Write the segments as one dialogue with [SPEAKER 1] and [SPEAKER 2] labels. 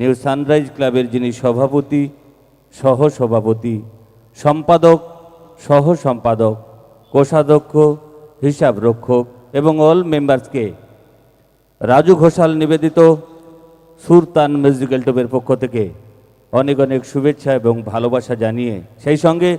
[SPEAKER 1] New sunrise ক্লাবের যিনি সভাপতি সহ সভাপতি সম্পাদক সহ সম্পাদক কোষাধ্যক্ষ হিসাব রক্ষক এবং অল মেম্বার্সকে রাজু ঘোষাল নিবেদিত সুরতান মিউজিক্যাল টোপের পক্ষ থেকে অনেক অনেক শুভেচ্ছা এবং ভালোবাসা জানিয়ে, সেই সঙ্গে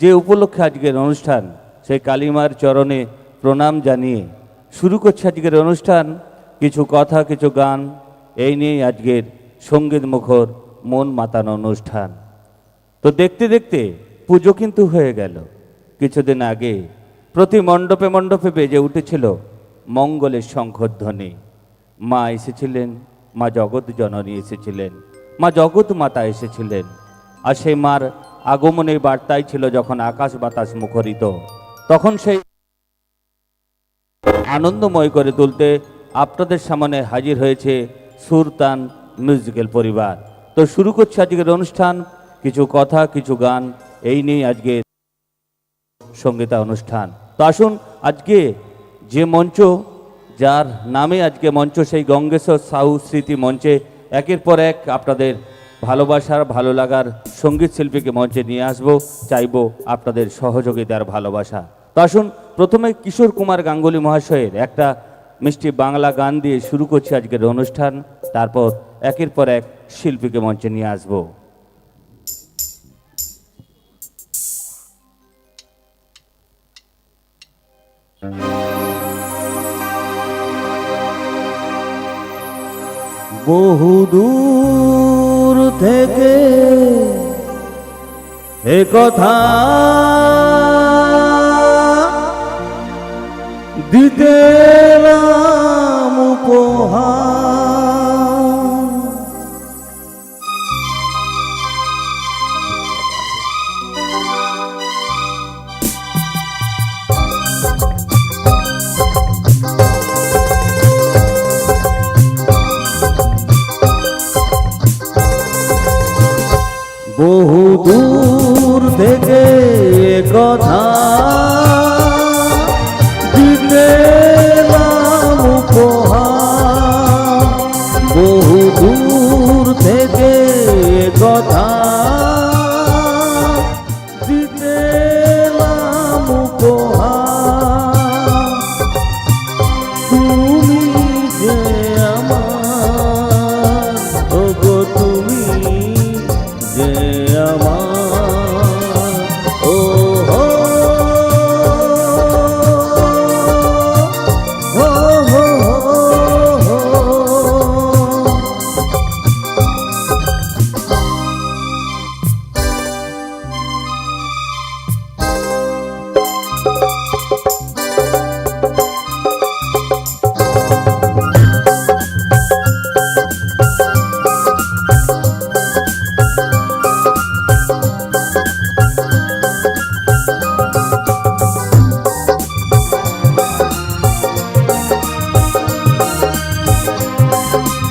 [SPEAKER 1] যে উপলক্ষে আজকের অনুষ্ঠান, সেই কালিমার চরণে প্রণাম জানিয়ে শুরু করছে আজকের অনুষ্ঠান। কিছু কথা, কিছু গান, এই নিয়েই আজকের সংগীত মুখর, মন মাতানো অনুষ্ঠান। তো দেখতে দেখতে পুজো কিন্তু হয়ে গেল। কিছুদিন আগে প্রতি মণ্ডপে মণ্ডপে বেজে উঠেছিল মঙ্গলের শঙ্খধ্বনি। মা এসেছিলেন, মা জগৎ জননী এসেছিলেন, মা জগৎ মাতা এসেছিলেন। আর সেই মার আগমনের বার্তাই ছিল যখন আকাশ বাতাস মুখরিত, তখন সেই আনন্দময় করে তুলতে আপনাদের সামনে হাজির হয়েছে সুরতান মিউজিক্যাল পরিবার। তো শুরু করছি আজকের অনুষ্ঠান। কিছু কথা, কিছু গান, এই নিয়ে আজকে সঙ্গীতা অনুষ্ঠান। তো আসুন, আজকে যে মঞ্চ, যার নামে আজকে মঞ্চ, সেই গঙ্গেশ্বর সাহু স্মৃতি মঞ্চে একের পর এক আপনাদের ভালোবাসার, ভালো লাগার সংগীত শিল্পীকে মঞ্চে নিয়ে আসব। চাইব আপনাদের সহযোগিতার ভালোবাসা। তো আসুন, প্রথমে কিশোর কুমার গাঙ্গুলি মহাশয়ের একটা মিষ্টি বাংলা গান দিয়ে শুরু করছি আজকের অনুষ্ঠান। তারপর একের পর এক শিল্পীকে মঞ্চে নিয়ে আসব।
[SPEAKER 2] বহুদূর থেকে এ কথা দিতে উপহার। কথা এলাম উপহার। বহু দূর থেকে কথা। এলাম উপহার। তুমি আমার। আমার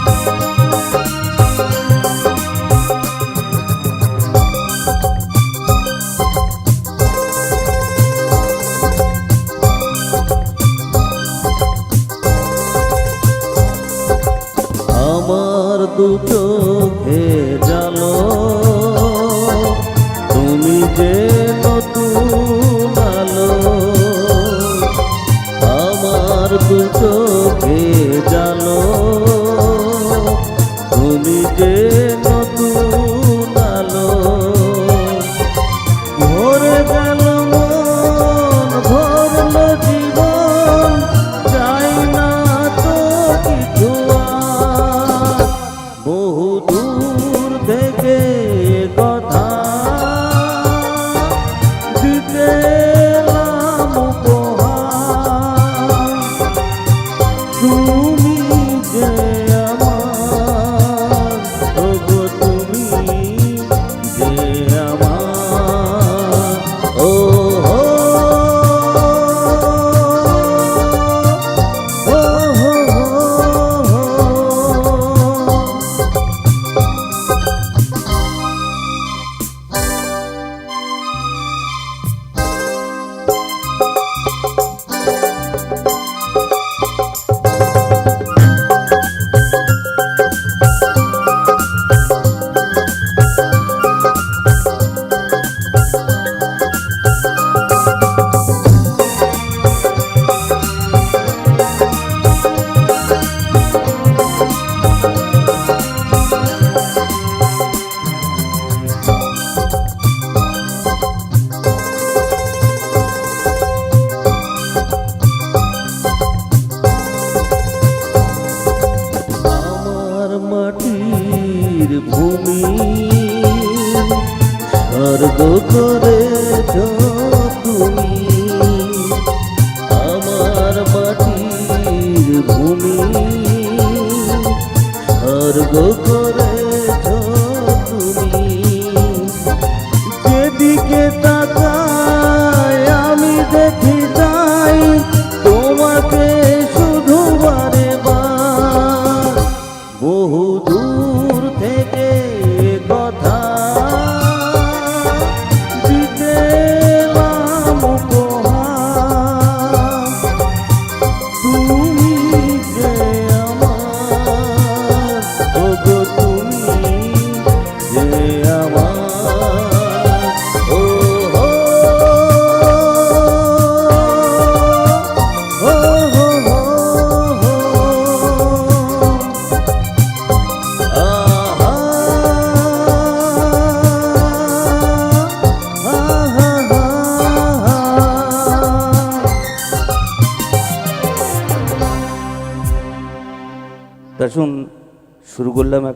[SPEAKER 3] স্বর্গ করেছ তুমি। আমার মাটির ভূমি স্বর্গ করেছ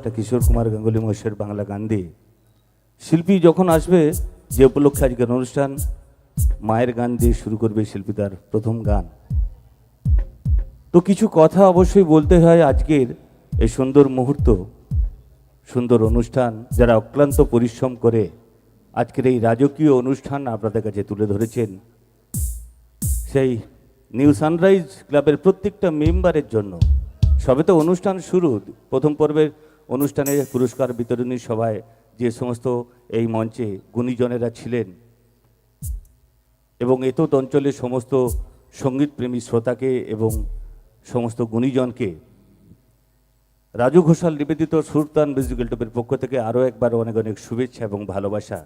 [SPEAKER 2] একটা কিশোর কুমার গাঙ্গুলি মহেশের বাংলা গান দিয়ে শিল্পী যখন আসবে, যে উপলক্ষে আজকের অনুষ্ঠান, মায়ের গান দিয়ে শুরু করবে শিল্পী তার প্রথম গান। তো কিছু কথা অবশ্যই বলতে হয় আজকের এই সুন্দর মুহূর্ত, সুন্দর অনুষ্ঠান, যারা অক্লান্ত পরিশ্রম করে আজকের এই রাজকীয় অনুষ্ঠান আপনাদের কাছে তুলে ধরেছেন। সেই নিউ সানরাইজ ক্লাবের প্রত্যেকটা মেম্বারের জন্য। সবে তো অনুষ্ঠান শুরু, প্রথম পর্বের অনুষ্ঠানে পুরস্কার বিতরণী সভায় যে সমস্ত এই মঞ্চে গুণীজনেরা ছিলেন এবং এতদ অঞ্চলের সমস্ত সঙ্গীতপ্রেমী শ্রোতাকে এবং সমস্ত গুণীজনকে রাজু ঘোষাল নিবেদিত সুলতান মিউজিক্যাল টপের পক্ষ থেকে আরও একবার অনেক অনেক শুভেচ্ছা এবং ভালোবাসা।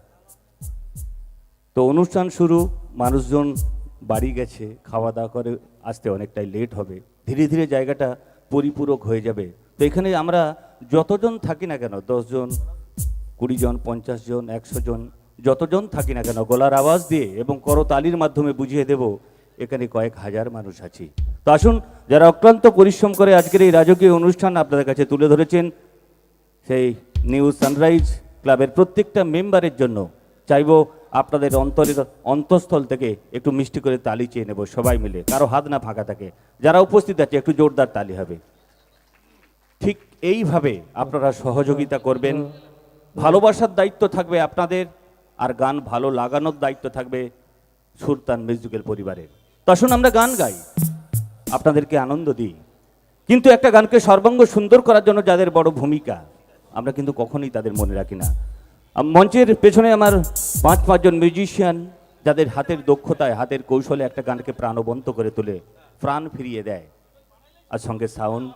[SPEAKER 2] তো অনুষ্ঠান শুরু, মানুষজন বাড়ি গেছে, খাওয়া দাওয়া করে আসতে অনেকটাই লেট হবে। ধীরে ধীরে জায়গাটা পরিপূরক হয়ে যাবে। তো এখানে আমরা যতজন থাকি না কেন, দশজন, কুড়ি জন, পঞ্চাশ জন, একশো জন, যতজন থাকি না কেন, গলার আওয়াজ দিয়ে এবং করতালির মাধ্যমে বুঝিয়ে দেব, এখানে কয়েক হাজার মানুষ আছি। তো আসুন, যারা অক্লান্ত পরিশ্রম করে আজকের এই রাজকীয় অনুষ্ঠান আপনাদের কাছে তুলে ধরেছেন, সেই নিউ সানরাইজ ক্লাবের প্রত্যেকটা মেম্বারের জন্য চাইব আপনাদের অন্তরের অন্তঃস্থল থেকে একটু মিষ্টি করে তালি চেয়ে নেব সবাই মিলে, কারও হাত না ফাঁকা থাকে। যারা উপস্থিত আছে, একটু জোরদার তালি হবে। ঠিক এইভাবে আপনারা সহযোগিতা করবেন। ভালোবাসার দায়িত্ব থাকবে আপনাদের, আর গান ভালো লাগানোর দায়িত্ব থাকবে সুলতান মিউজিক্যাল পরিবারের। তো আসুন আমরা গান গাই, আপনাদেরকে আনন্দ দিই। কিন্তু একটা গানকে সর্বাঙ্গ সুন্দর করার জন্য যাদের বড় ভূমিকা, আমরা কিন্তু কখনোই তাদের মনে রাখি না। মঞ্চের পেছনে আমার পাঁচ পাঁচজন মিউজিশিয়ান যাদের হাতের দক্ষতায়, হাতের কৌশলে একটা গানকে প্রাণবন্ত করে তোলে, প্রাণ ফিরিয়ে দেয়। আর সঙ্গে সাউন্ড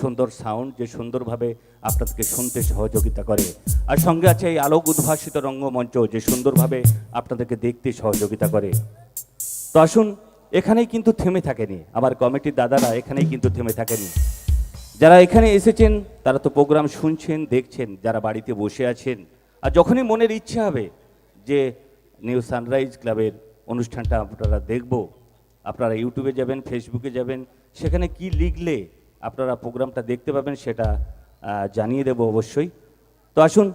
[SPEAKER 2] সুন্দর সাউন্ড যে সুন্দরভাবে আপনাদেরকে শুনতে সহযোগিতা করে। আর সঙ্গে আছে এই আলোক উদ্ভাসিত রঙ্গমঞ্চ, যে সুন্দরভাবে আপনাদেরকে দেখতে সহযোগিতা করে। তো আসুন, এখানেই কিন্তু থেমে থাকেনি। আমার কমিটির দাদারা এখানেই কিন্তু থেমে থাকেনি। যারা এখানে এসেছেন, তারা তো প্রোগ্রাম শুনছেন, দেখছেন, যারা বাড়িতে বসে আছেন। আর যখনই মনের ইচ্ছে হবে যে নিউ সানরাইজ ক্লাবের অনুষ্ঠানটা আপনারা দেখব, আপনারা ইউটিউবে যাবেন ফেসবুকে যাবেন, সেখানে কি লিখলে আপনারা প্রোগ্রামটা দেখতে পাবেন, সেটা জানিয়ে দেব অবশ্যই। তো আসুন,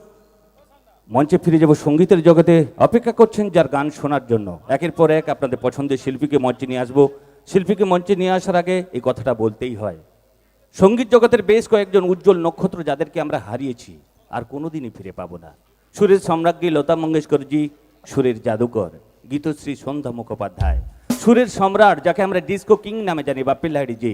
[SPEAKER 2] মঞ্চে ফিরে যাব সঙ্গীতের জগতে। অপেক্ষা করছেন যার গান শোনার জন্য। একের পর এক আপনাদের পছন্দের শিল্পীকে মঞ্চে নিয়ে আসব। শিল্পীকে মঞ্চে নিয়ে আসার আগে এই কথাটা বলতেই হয়। সংগীত জগতের বেশ কয়েকজন উজ্জ্বল নক্ষত্র যাদেরকে আমরা হারিয়েছি, আর কোনোদিনই ফিরে পাবো না। সুরের সম্রাজ্ঞী লতা মঙ্গেশকরজি, সুরের জাদুকর, গীতশ্রী সন্ধ্যা মুখোপাধ্যায়। সুরের সম্রাট, যাকে আমরা ডিস্কো কিং নামে জানি বাপ্পি লাহিড়ি জি।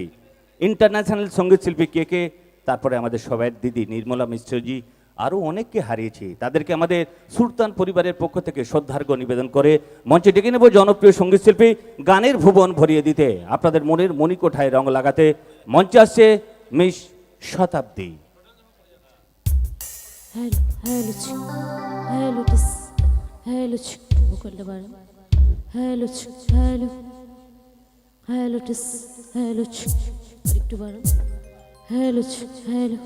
[SPEAKER 2] ইন্টারন্যাশনাল সংগীত শিল্পী কে কে, তারপরে আমাদের সবাইয়ের দিদি নির্মলা মিশ্রজি আরও অনেককে হারিয়েছি। তাদেরকে আমাদের সুলতান পরিবারের পক্ষ থেকে শ্রদ্ধার্ঘ নিবেদন করে মঞ্চে ডেকে নেব জনপ্রিয় সংগীত শিল্পী গানের ভুবন ভরিয়ে দিতে। আপনাদের মনের মণিকোঠায় রং লাগাতে মঞ্চে আসছে মিস শতাব্দী।
[SPEAKER 4] হ্যালো হ্যালো হ্যালো একটু বাড়ো হ্যালো হ্যালো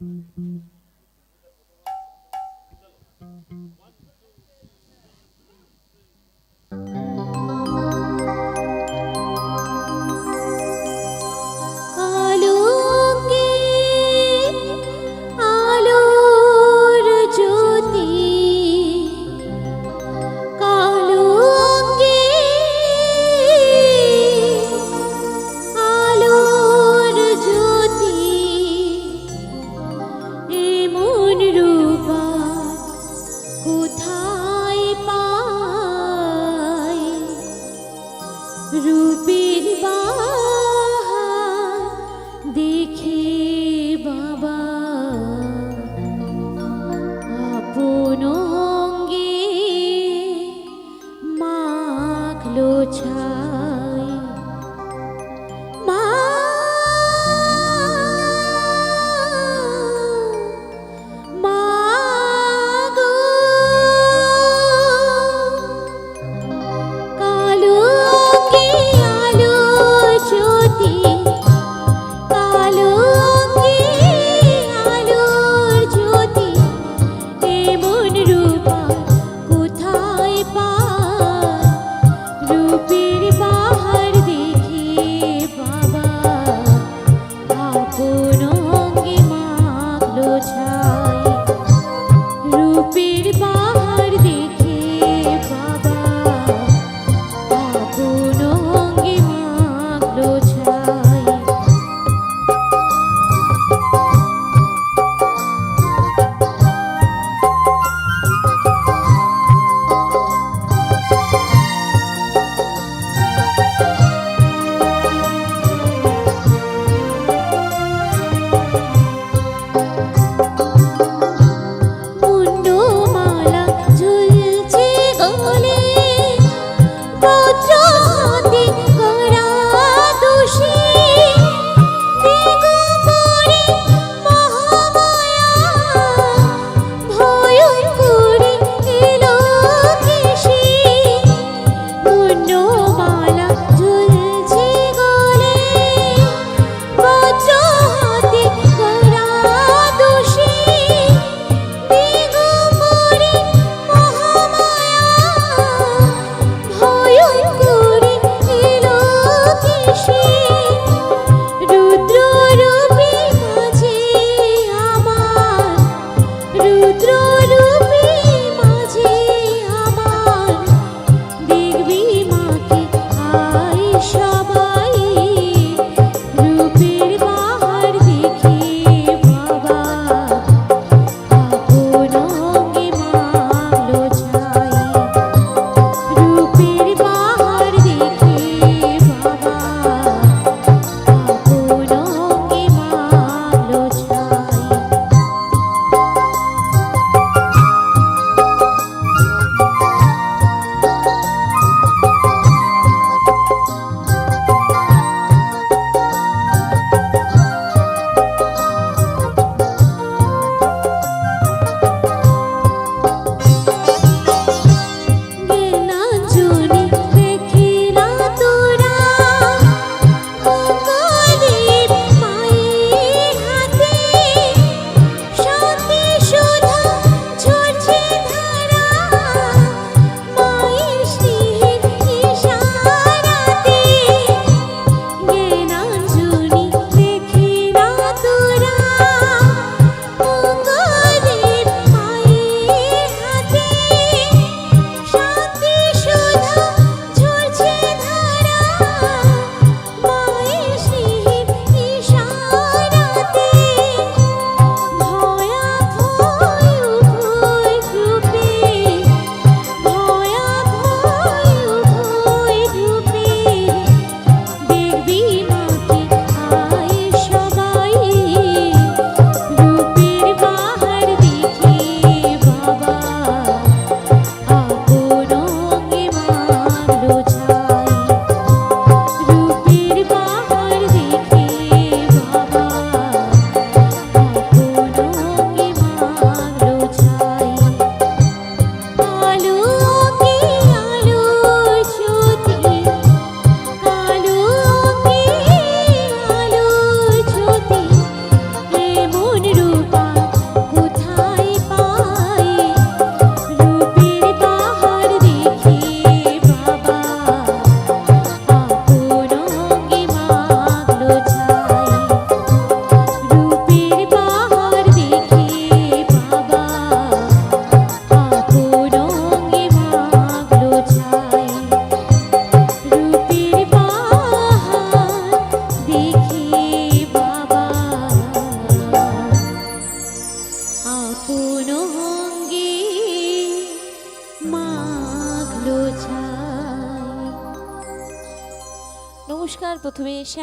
[SPEAKER 4] আলোকে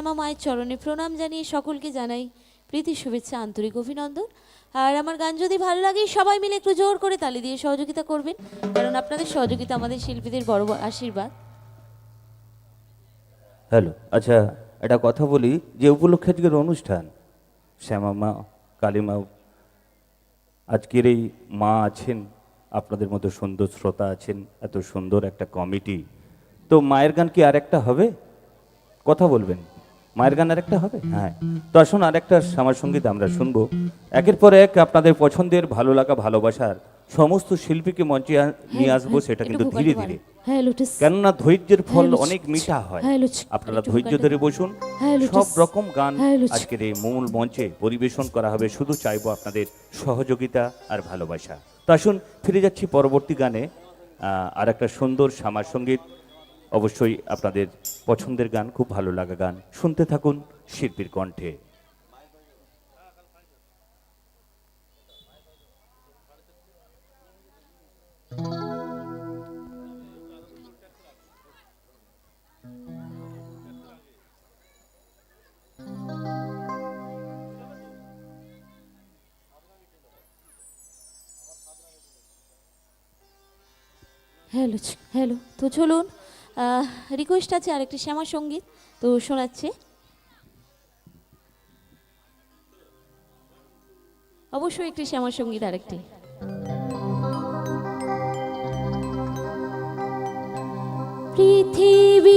[SPEAKER 4] শ্যামা মায়ের চরণে প্রণাম জানিয়ে সকলকে জানাই প্রীতি, শুভেচ্ছা, আন্তরিক অভিনন্দন। আর আমার গান যদি ভালো লাগে, সবাই মিলে একটু জোর করে তালি দিয়ে সহযোগিতা করবেন। কারণ আপনাদের সহযোগিতা আমাদের শিল্পীদের বড় আশীর্বাদ।
[SPEAKER 2] হ্যালো আচ্ছা একটা কথা বলি, যে উপলক্ষে আজকের অনুষ্ঠান, শ্যামা মা, কালী মা, আজকের এই মা আছেন, আপনাদের মতো সুন্দর শ্রোতা আছেন, এত সুন্দর একটা কমিটি। তো মায়ের গান কি আর একটা হবে? কথা বলবেন। মায়ের গান আর একটা হবে? হ্যাঁ। তো আসুন আর একটা সংগীত আমরা শুনব। একের পর এক আপনাদের পছন্দের ভালো লাগা ভালোবাসার সমস্ত শিল্পীকে মঞ্চে নিয়ে আসব সেটা কিন্তু ধীরে ধীরে।
[SPEAKER 4] হ্যাঁ
[SPEAKER 2] কেননা ধৈর্যের ফল অনেক মিঠা হয়। আপনারা ধৈর্য ধরে বসুন। সব রকম গান আজকের এই মূল মঞ্চে পরিবেশন করা হবে। শুধু চাইব আপনাদের সহযোগিতা আর ভালোবাসা। তো আসুন ফিরে যাচ্ছি পরবর্তী গানে। আর একটা সুন্দর শ্যামার সংগীত। অবশ্যই আপনাদের পছন্দের গান, খুব ভালো লাগা গান। শুনতে থাকুন শিল্পীর কণ্ঠে।
[SPEAKER 4] হ্যালো হ্যালো, তো চলুন রিকোয়েস্ট আছে আর একটি শ্যামা সংগীত তো শোনাচ্ছে। অবশ্যই একটি শ্যামা সংগীত আরেকটি। পৃথিবীর